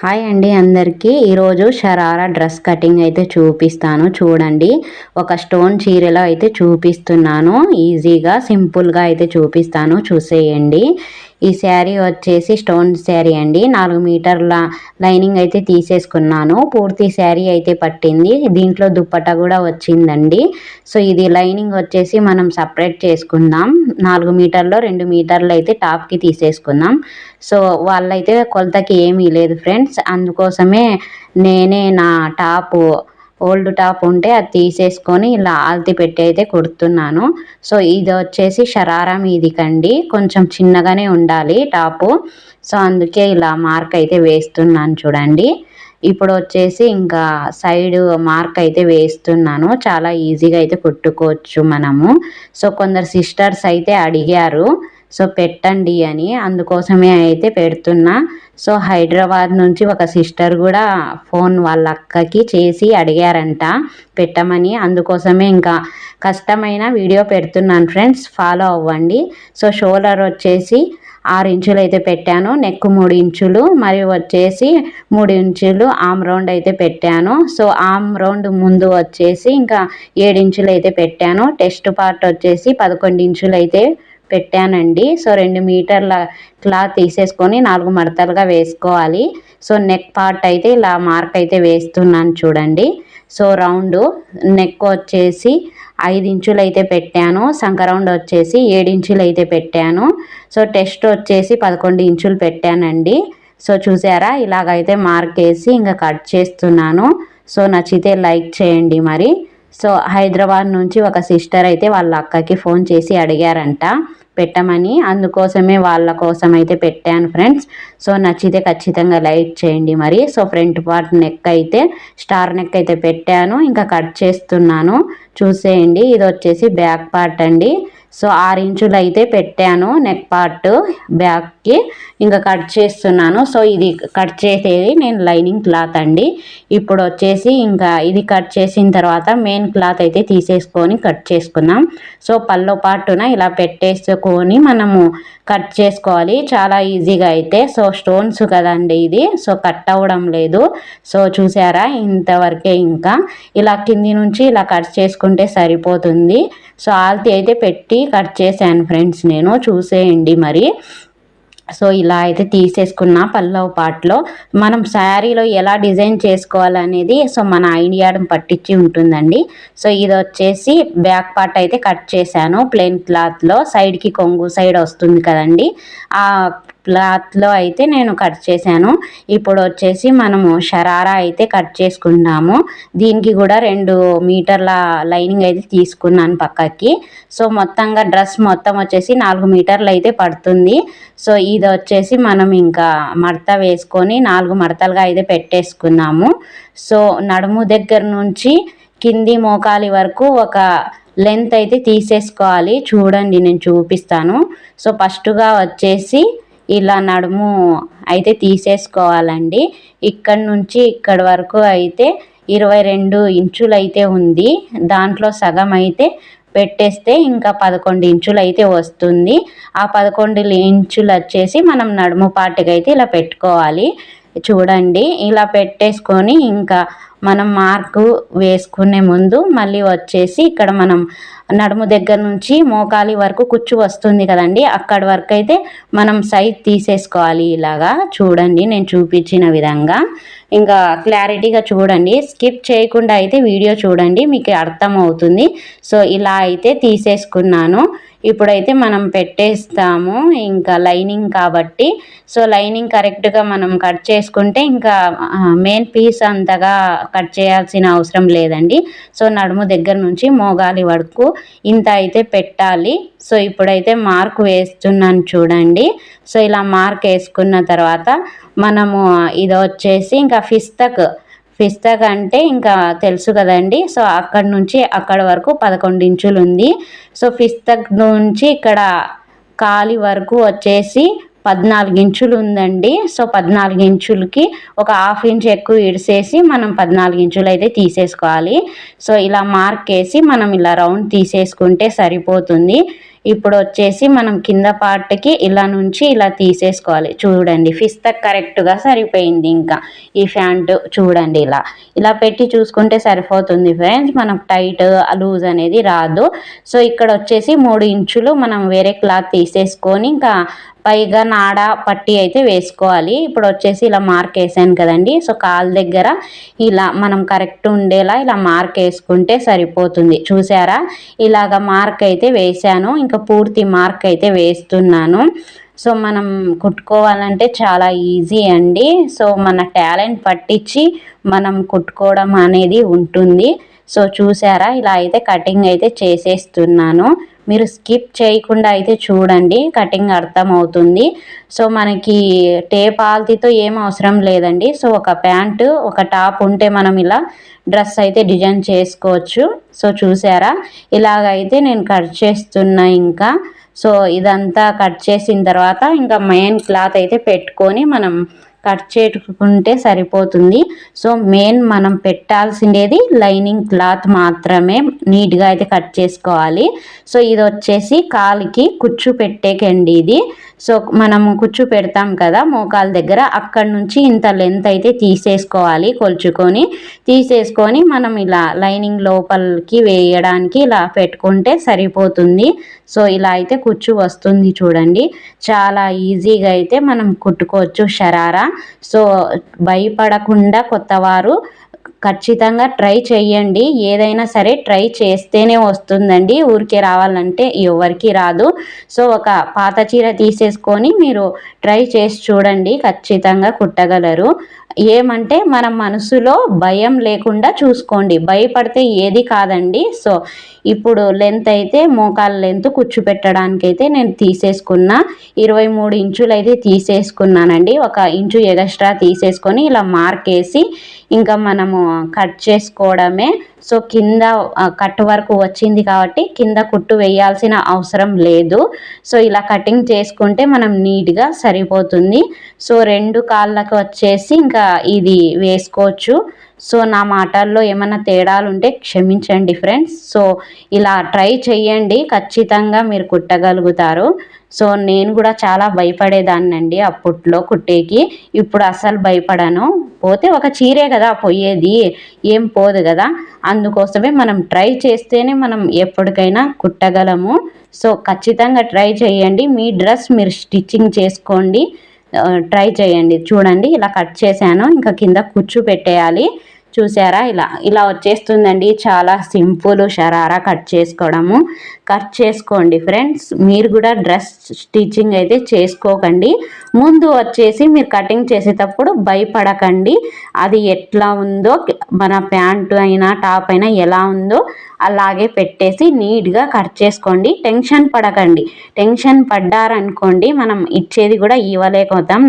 Hi అండి అందరికీ. ఈరోజు షరారా డ్రెస్ కటింగ్ అయితే చూపిస్తాను. చూడండి. ఒక స్టోన్ చీరలో అయితే చూపిస్తున్నాను. ఈజీగా సింపుల్గా అయితే చూపిస్తాను. చూసేయండి. ఈ శారీ వచ్చేసి స్టోన్ శారీ అండి. నాలుగు మీటర్ల లైనింగ్ అయితే తీసేసుకున్నాను. పూర్తి శారీ అయితే పట్టింది. దీంట్లో దుప్పట కూడా వచ్చిందండి. సో ఇది లైనింగ్ వచ్చేసి మనం సపరేట్ చేసుకుందాం. నాలుగు మీటర్లో రెండు మీటర్లు అయితే టాప్కి తీసేసుకుందాం. సో వాళ్ళైతే కొలతకి ఏమీ లేదు ఫ్రెండ్స్. అందుకోసమే నేనే నా టాపు ఓల్డ్ టాప్ ఉంటే అది తీసేసుకొని ఇలా ఆల్తి పెట్టి అయితే కుడుతున్నాను. సో ఇది వచ్చేసి షరారా మీదికండి కొంచెం చిన్నగానే ఉండాలి టాపు. సో అందుకే ఇలా మార్క్ అయితే వేస్తున్నాను చూడండి. ఇప్పుడు వచ్చేసి ఇంకా సైడ్ మార్క్ అయితే వేస్తున్నాను. చాలా ఈజీగా అయితే కుట్టుకోవచ్చు మనము. సో కొందరు సిస్టర్స్ అయితే అడిగారు. సో పెట్టండి అని అందుకోసమే అయితే పెడుతున్నా. సో హైదరాబాద్ నుంచి ఒక సిస్టర్ కూడా ఫోన్ వాళ్ళ అక్కకి చేసి అడిగారంట పెట్టమని. అందుకోసమే ఇంకా కష్టమైన వీడియో పెడుతున్నాను ఫ్రెండ్స్ ఫాలో అవ్వండి. సో షోలర్ వచ్చేసి ఆరు ఇంచులు అయితే పెట్టాను నెక్ మూడు ఇంచులు మరియు వచ్చేసి మూడు ఇంచులు ఆమ్ రౌండ్ అయితే పెట్టాను. సో ఆమ్ రౌండ్ ముందు వచ్చేసి ఇంకా ఏడు ఇంచులు అయితే పెట్టాను. టెస్ట్ పార్ట్ వచ్చేసి పదకొండు ఇంచులు అయితే పెట్టానండి. సో రెండు మీటర్ల క్లాత్ తీసేసుకొని నాలుగు మడతలుగా వేసుకోవాలి. సో నెక్ పార్ట్ అయితే ఇలా మార్క్ అయితే వేస్తున్నాను చూడండి. సో రౌండ్ నెక్ వచ్చేసి ఐదు ఇంచులు అయితే పెట్టాను. సంక రౌండ్ వచ్చేసి ఏడు ఇంచులు అయితే పెట్టాను. సో టెస్ట్ వచ్చేసి పదకొండు ఇంచులు పెట్టానండి. సో చూసారా? ఇలాగైతే మార్క్ వేసి ఇంకా కట్ చేస్తున్నాను. సో నచ్చితే లైక్ చేయండి మరి. సో హైదరాబాద్ నుంచి ఒక సిస్టర్ అయితే వాళ్ళ అక్కకి ఫోన్ చేసి అడిగారంట పెట్టమని. అందుకోసమే వాళ్ళ కోసం అయితే పెట్టాను ఫ్రెండ్స్. సో నచ్చితే ఖచ్చితంగా లైక్ చేయండి మరి. సో ఫ్రంట్ పార్ట్ నెక్ అయితే స్టార్ నెక్ అయితే పెట్టాను. ఇంకా కట్ చేస్తున్నాను. చూసేయండి. ఇది వచ్చేసి బ్యాక్ పార్ట్ అండి. సో ఆరు ఇంచులు అయితే పెట్టాను నెక్ పార్ట్ బ్యాక్ బ్యాక్కి ఇంకా కట్ చేస్తున్నాను. సో ఇది కట్ చేసేది నేను లైనింగ్ క్లాత్ అండి. ఇప్పుడు వచ్చేసి ఇంకా ఇది కట్ చేసిన తర్వాత మెయిన్ క్లాత్ అయితే తీసేసుకొని కట్ చేసుకుందాం. సో పల్లో పాటున ఇలా పెట్టేసుకొని మనము కట్ చేసుకోవాలి. చాలా ఈజీగా అయితే. సో స్టోన్స్ కదండి ఇది. సో కట్ అవ్వడం లేదు. సో చూసారా? ఇంతవరకే ఇంకా ఇలా కింది నుంచి ఇలా కట్ చేసుకుంటే సరిపోతుంది. సో ఆల్తి అయితే పెట్టి కట్ చేశాను ఫ్రెండ్స్ నేను. చూసేయండి మరి. సో ఇలా అయితే తీసేసుకున్న పల్లవ పాటలో మనం శారీలో ఎలా డిజైన్ చేసుకోవాలనేది సో మన ఐడియాడం పట్టించి ఉంటుందండి. సో ఇది వచ్చేసి బ్యాక్ పార్ట్ అయితే కట్ చేశాను. ప్లెయిన్ క్లాత్లో సైడ్కి కొంగు సైడ్ వస్తుంది కదండి. ఆ క్లాత్లో అయితే నేను కట్ చేశాను. ఇప్పుడు వచ్చేసి మనము షరారా అయితే కట్ చేసుకున్నాము దీనికి కూడా రెండు మీటర్ల లైనింగ్ అయితే తీసుకున్నాను పక్కకి. సో మొత్తంగా డ్రెస్ మొత్తం వచ్చేసి నాలుగు మీటర్లు అయితే పడుతుంది. సో ఇది వచ్చేసి మనం ఇంకా మడత వేసుకొని నాలుగు మడతలుగా అయితే పెట్టేసుకున్నాము. సో నడుము దగ్గర నుంచి కింది మోకాలి వరకు ఒక లెంత్ అయితే తీసేసుకోవాలి. చూడండి నేను చూపిస్తాను. సో ఫస్ట్గా వచ్చేసి ఇలా నడుము అయితే తీసేసుకోవాలండి. ఇక్కడ నుంచి ఇక్కడ వరకు అయితే ఇరవై రెండు ఇంచులు అయితే ఉంది. దాంట్లో సగం అయితే పెట్టేస్తే ఇంకా పదకొండు ఇంచులు అయితే వస్తుంది. ఆ పదకొండు ఇంచులు వచ్చేసి మనం నడుము పాటికి అయితే ఇలా పెట్టుకోవాలి. చూడండి. ఇలా పెట్టేసుకొని ఇంకా మనం మార్కు వేసుకునే ముందు మళ్ళీ వచ్చేసి ఇక్కడ మనం నడుము దగ్గర నుంచి మోకాలి వరకు కుచ్చు వస్తుంది కదండి. అక్కడి వరకు అయితే మనం సైజ్ తీసేసుకోవాలి ఇలాగా. చూడండి నేను చూపించిన విధంగా. ఇంకా క్లారిటీగా చూడండి. స్కిప్ చేయకుండా అయితే వీడియో చూడండి మీకు అర్థమవుతుంది. సో ఇలా అయితే తీసేసుకున్నాను. ఇప్పుడైతే మనం పెట్టేస్తాము ఇంకా లైనింగ్ కాబట్టి. సో లైనింగ్ కరెక్ట్గా మనం కట్ చేసుకుంటే ఇంకా మెయిన్ పీస్ అంతగా కట్ చేయాల్సిన అవసరం లేదండి. సో నడుము దగ్గర నుంచి మోగాలి వరకు ఇంత అయితే పెట్టాలి. సో ఇప్పుడైతే మార్క్ వేస్తున్నాను చూడండి. సో ఇలా మార్క్ వేసుకున్న తర్వాత మనము ఇది వచ్చేసి ఇంకా ఫిస్తక్ ఫిస్తక్ అంటే ఇంకా తెలుసు కదండి. సో అక్కడ నుంచి అక్కడ వరకు పదకొండు ఇంచులు ఉంది. సో ఫిస్తక్ నుంచి ఇక్కడ కాలి వరకు వచ్చేసి పద్నాలుగు ఇంచులు ఉందండి. సో పద్నాలుగు ఇంచులకి ఒక హాఫ్ ఇంచ్ ఎక్కువ ఇడిసేసి మనం పద్నాలుగు ఇంచులు అయితే తీసేసుకోవాలి. సో ఇలా మార్క్ వేసి మనం ఇలా రౌండ్ తీసేసుకుంటే సరిపోతుంది. ఇప్పుడు వచ్చేసి మనం కింద పార్ట్కి ఇలా నుంచి ఇలా తీసేసుకోవాలి. చూడండి ఫిస్త కరెక్ట్గా సరిపోయింది ఇంకా. ఈ ప్యాంటు చూడండి ఇలా. ఇలా పెట్టి చూసుకుంటే సరిపోతుంది ఫ్రెండ్స్ మనకు టైట్ లూజ్ అనేది రాదు. సో ఇక్కడ వచ్చేసి మూడు ఇంచులు మనం వేరే క్లాత్ తీసేసుకొని ఇంకా పైగా నాడ పట్టి అయితే వేసుకోవాలి. ఇప్పుడు వచ్చేసి ఇలా మార్క్ వేసాను కదండి. సో కాలు దగ్గర ఇలా మనం కరెక్ట్ ఉండేలా ఇలా మార్క్ వేసుకుంటే సరిపోతుంది. చూసారా? ఇలాగ మార్క్ అయితే వేసాను. ఇంకా పూర్తి మార్క్ అయితే వేస్తున్నాను. సో మనం కుట్టుకోవాలంటే చాలా ఈజీ అండి. సో మన టాలెంట్ పట్టించి మనం కుట్టుకోవడం అనేది ఉంటుంది. సో చూసారా ఇలా అయితే కటింగ్ అయితే చేసేస్తున్నాను. మీరు స్కిప్ చేయకుండా అయితే చూడండి కటింగ్ అర్థమవుతుంది. సో మనకి టేప్ ఆల్తీతో ఏం అవసరం లేదండి. సో ఒక ప్యాంటు ఒక టాప్ ఉంటే మనం ఇలా డ్రెస్ అయితే డిజైన్ చేసుకోవచ్చు. సో చూసారా ఇలాగైతే నేను కట్ చేస్తున్నా ఇంకా. సో ఇదంతా కట్ చేసిన తర్వాత ఇంకా మెయిన్ క్లాత్ అయితే పెట్టుకొని మనం కట్ చేసుకుంటే సరిపోతుంది. సో మెయిన్ మనం పెట్టాల్సిండేది లైనింగ్ క్లాత్ మాత్రమే నీట్గా అయితే కట్ చేసుకోవాలి. సో ఇది వచ్చేసి కాలికి కుచ్చు పెట్టేకండి ఇది. సో మనం కుచ్చు పెడతాం కదా మోకాల దగ్గర అక్కడ నుంచి ఇంత లెంత్ అయితే తీసేసుకోవాలి కొలుచుకొని. తీసేసుకొని మనం ఇలా లైనింగ్ లోపలికి వేయడానికి ఇలా పెట్టుకుంటే సరిపోతుంది. సో ఇలా అయితే కుచ్చు వస్తుంది చూడండి. చాలా ఈజీగా అయితే మనం కుట్టుకోవచ్చు షరారా. సో భయపడకుండా కొత్తవారు ఖచ్చితంగా ట్రై చేయండి ఏదైనా సరే ట్రై చేస్తేనే వస్తుందండి. ఊరికే రావాలంటే ఎవరికి రాదు. సో ఒక పాత చీర తీసేసుకొని మీరు ట్రై చేసి చూడండి. ఖచ్చితంగా కుట్టగలరు. ఏమంటే మన మనసులో భయం లేకుండా చూసుకోండి. భయపడితే ఏది కాదండి. సో ఇప్పుడు లెంత్ అయితే మోకాల లెంత్ కూర్చు పెట్టడానికి అయితే నేను తీసేసుకున్న. ఇరవై మూడు ఇంచులు అయితే తీసేసుకున్నానండి. ఒక ఇంచు ఎగస్ట్రా తీసేసుకొని ఇలా మార్క్ వేసి ఇంకా మనము కట్ చేసుకోవడమే. సో కింద కట్ వరకు వచ్చింది కాబట్టి కింద కుట్టు వేయాల్సిన అవసరం లేదు. సో ఇలా కటింగ్ చేసుకుంటే మనం నీట్గా సరిపోతుంది. సో రెండు కాళ్ళకు వచ్చేసి ఇంకా ఇది వేసుకోవచ్చు. సో నా మాటల్లో ఏమైనా తేడాలు ఉంటే క్షమించండి ఫ్రెండ్స్. సో ఇలా ట్రై చేయండి ఖచ్చితంగా మీరు కుట్టగలుగుతారు. సో నేను కూడా చాలా భయపడేదాన్ని అండి అప్పట్లో కుట్టేకి. ఇప్పుడు అసలు భయపడను. పోతే ఒక చీరే కదా పోయేది. ఏం పోదు కదా. అందుకోసమే మనం ట్రై చేస్తేనే మనం ఎప్పటికైనా కుట్టగలము. సో ఖచ్చితంగా ట్రై చేయండి. మీ డ్రెస్ మీరు స్టిచ్చింగ్ చేసుకోండి. ట్రై చేయండి. చూడండి ఇలా కట్ చేశాను. ఇంకా కింద కుచ్చు పెట్టేయాలి చూసారా? ఇలా ఇలా వచ్చేస్తుందండి. చాలా సింపుల్ షరారా కట్ చేసుకోవడము. కట్ చేసుకోండి ఫ్రెండ్స్. మీరు కూడా డ్రెస్ స్టిచ్చింగ్ అయితే చేసుకోకండి. ముందు వచ్చేసి మీరు కటింగ్ చేసేటప్పుడు భయపడకండి. అది ఎట్లా ఉందో మన ప్యాంటు అయినా టాప్ అయినా ఎలా ఉందో అలాగే పెట్టేసి నీట్గా కట్ చేసుకోండి. టెన్షన్ పడకండి. టెన్షన్ పడ్డారనుకోండి మనం ఇచ్చేది కూడా ఇవ్వలేకపోతాం.